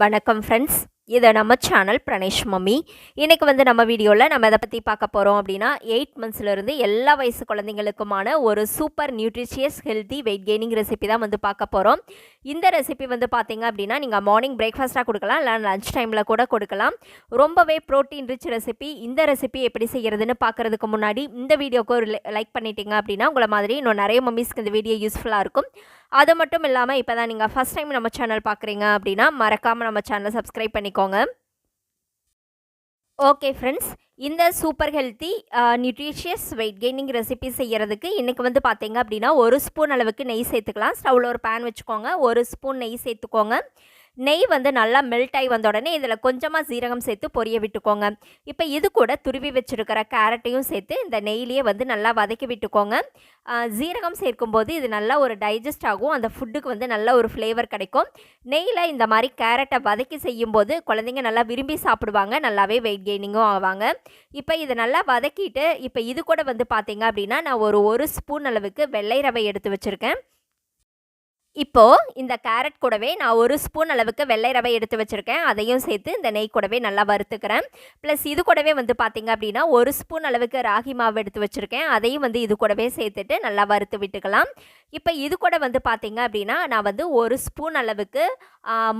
வணக்கம் ஃப்ரெண்ட்ஸ் இது நம்ம சேனல் பிரணேஷ் மம்மி இன்றைக்கி வந்து நம்ம வீடியோவில் நம்ம இதை பற்றி பார்க்க போகிறோம் அப்படின்னா எயிட் மந்த்ஸ்லேருந்து எல்லா வயசு குழந்தைங்களுக்குமான ஒரு super nutritious healthy weight gaining recipe தான் வந்து பார்க்க போகிறோம் இந்த ரெசிபி வந்து பார்த்தீங்க அப்படின்னா நீங்கள் மார்னிங் பிரேக்ஃபாஸ்ட்டாக கொடுக்கலாம் இல்லை லஞ்ச் டைமில் கூட கொடுக்கலாம். ரொம்பவே ப்ரோட்டீன் ரிச் ரெசிபி இந்த ரெசிபி எப்படி செய்கிறதுன்னு பார்க்குறதுக்கு முன்னாடி இந்த வீடியோக்கு ஒரு லைக் பண்ணிட்டீங்க அப்படின்னா உங்களை மாதிரி இன்னும் நிறைய மம்மிஸ்க்கு இந்த வீடியோ யூஸ்ஃபுல்லாக இருக்கும். அது மட்டும் இல்லாமல் இப்போ தான் நீங்கள் ஃபஸ்ட் டைம் நம்ம சேனல் பார்க்குறீங்க அப்படின்னா மறக்காமல் நம்ம சேனலை சப்ஸ்கிரைப் பண்ணிக்கோங்க. ஓகே ஃப்ரெண்ட்ஸ் இந்த super healthy nutritious weight gaining recipe செய்கிறதுக்கு இன்றைக்கி வந்து பார்த்தீங்க அப்படின்னா ஒரு ஸ்பூன் அளவுக்கு நெய் சேர்த்துக்கலாம். ஸ்டவ்வில் ஒரு பேன் வச்சுக்கோங்க. ஒரு ஸ்பூன் நெய் சேர்த்துக்கோங்க. நெய் வந்து நல்லா மெல்ட் ஆகி வந்த உடனே இதில் கொஞ்சமாக சீரகம் சேர்த்து பொரிய விட்டுக்கோங்க. இப்போ இது கூட துருவி வச்சுருக்கிற கேரட்டையும் சேர்த்து இந்த நெய்லேயே வந்து நல்லா வதக்கி விட்டுக்கோங்க. சீரகம் சேர்க்கும்போது இது நல்லா ஒரு டைஜஸ்ட் ஆகும். அந்த ஃபுட்டுக்கு வந்து நல்ல ஒரு ஃப்ளேவர் கிடைக்கும். நெய்யில் இந்த மாதிரி கேரட்டை வதக்கி செய்யும்போது குழந்தைங்க நல்லா விரும்பி சாப்பிடுவாங்க. நல்லாவே வெயிட் கெய்னிங்கும் ஆவாங்க. இப்போ இதை நல்லா வதக்கிட்டு இப்போ இது கூட வந்து பார்த்தீங்க அப்படின்னா நான் ஒரு ஒரு ஸ்பூன் அளவுக்கு வெள்ளை ரவை எடுத்து வச்சுருக்கேன். இப்போது இந்த கேரட் கூடவே நான் ஒரு ஸ்பூன் அளவுக்கு வெள்ளை ரவை எடுத்து வச்சுருக்கேன். அதையும் சேர்த்து இந்த நெய் கூடவே நல்லா வறுத்துக்கிறேன். ப்ளஸ் இது கூடவே வந்து பார்த்திங்க அப்படின்னா ஒரு ஸ்பூன் அளவுக்கு ராகி மாவு எடுத்து வச்சுருக்கேன். அதையும் வந்து இது கூடவே சேர்த்துட்டு நல்லா வறுத்து விட்டுக்கலாம். இப்போ இது கூட வந்து பார்த்திங்க அப்படின்னா நான் வந்து ஒரு ஸ்பூன் அளவுக்கு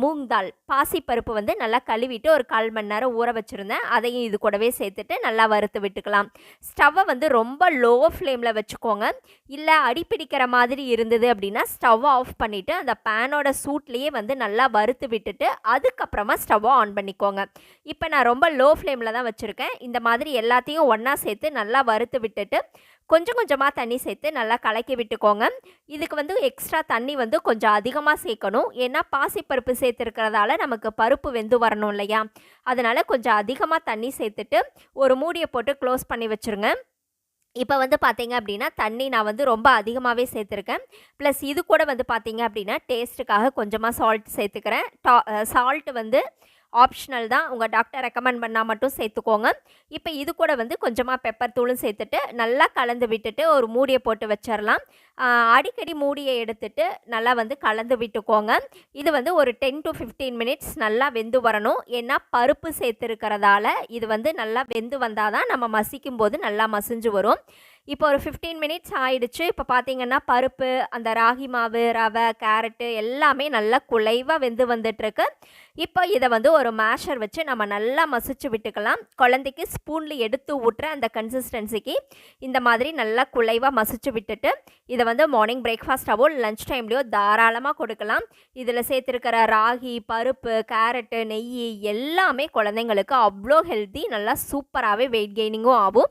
மூங் தால் பாசிப்பருப்பு வந்து நல்லா கழுவிட்டு ஒரு கால் மணி நேரம் ஊற வச்சுருந்தேன். அதையும் இது கூடவே சேர்த்துட்டு நல்லா வறுத்து விட்டுக்கலாம். ஸ்டவ்வை வந்து ரொம்ப லோ ஃப்ளேமில் வச்சுக்கோங்க. இல்லை அடிப்பிடிக்கிற மாதிரி இருந்தது அப்படின்னா ஸ்டவ் ஆஃப் பண்ணிவிட்டு அந்த பேனோட சூட்லேயே வந்து நல்லா வறுத்து விட்டுட்டு அதுக்கப்புறமா ஸ்டவ்வை ஆன் பண்ணிக்கோங்க. இப்போ நான் ரொம்ப லோ ஃப்ளேமில் தான் வச்சுருக்கேன். இந்த மாதிரி எல்லாத்தையும் ஒன்றா சேர்த்து நல்லா வறுத்து விட்டுட்டு கொஞ்சம் கொஞ்சமாக தண்ணி சேர்த்து நல்லா கலக்கி விட்டுக்கோங்க. இதுக்கு வந்து எக்ஸ்ட்ரா தண்ணி வந்து கொஞ்சம் அதிகமாக சேர்க்கணும். ஏன்னா பாசிப்பருப்பு சேர்த்துருக்கிறதால நமக்கு பருப்பு வெந்து வரணும் இல்லையா? அதனால் கொஞ்சம் அதிகமாக தண்ணி சேர்த்துட்டு ஒரு மூடியை போட்டு க்ளோஸ் பண்ணி வச்சுருங்க. இப்போ வந்து பார்த்தீங்க அப்படின்னா தண்ணி நான் வந்து ரொம்ப அதிகமாகவே சேர்த்துருக்கேன். ப்ளஸ் இது கூட வந்து பார்த்தீங்க அப்படின்னா டேஸ்ட்டுக்காக கொஞ்சமாக சால்ட் சேர்த்துக்கிறேன். டா சால்ட் வந்து ஆப்ஷனல் தான். உங்கள் டாக்டர் ரெக்கமெண்ட் பண்ணால் மட்டும் சேர்த்துக்கோங்க. இப்போ இது கூட வந்து கொஞ்சமாக பெப்பர் தூளும் சேர்த்துட்டு நல்லா கலந்து விட்டுட்டு ஒரு மூடியை போட்டு வச்சிடலாம் அடிக்கடி மூடியை எடுத்துட்டு நல்லா வந்து கலந்து விட்டுக்கோங்க. இது வந்து ஒரு டென் டு ஃபிஃப்டீன் மினிட்ஸ் நல்லா வெந்து வரணும். ஏன்னா பருப்பு சேர்த்துருக்கிறதால இது வந்து நல்லா வெந்து வந்தால் தான் நம்ம மசிக்கும் போது நல்லா மசிஞ்சு வரும். இப்போ ஒரு ஃபிஃப்டீன் மினிட்ஸ் ஆயிடுச்சு. இப்போ பார்த்தீங்கன்னா பருப்பு அந்த ராகி மாவு ரவை கேரட்டு எல்லாமே நல்லா குலைவாக வெந்து வந்துட்டுருக்கு. இப்போ இதை வந்து ஒரு மேஷர் வச்சு நம்ம நல்லா மசிச்சு விட்டுக்கலாம். குழந்தைக்கு ஸ்பூனில் எடுத்து ஊட்டுற அந்த கன்சிஸ்டன்சிக்கு இந்த மாதிரி நல்லா குலைவாக மசிச்சு விட்டுட்டு இதை வந்து மார்னிங் பிரேக்ஃபாஸ்ட்டாவோ லஞ்ச் டைம்லேயோ தாராளமாக கொடுக்கலாம். இதில் சேர்த்துருக்கிற ராகி பருப்பு கேரட்டு நெய் எல்லாமே குழந்தைங்களுக்கு அவ்வளோ ஹெல்த்தி நல்லா சூப்பராகவே வெயிட் கெய்னிங்கும் ஆகும்.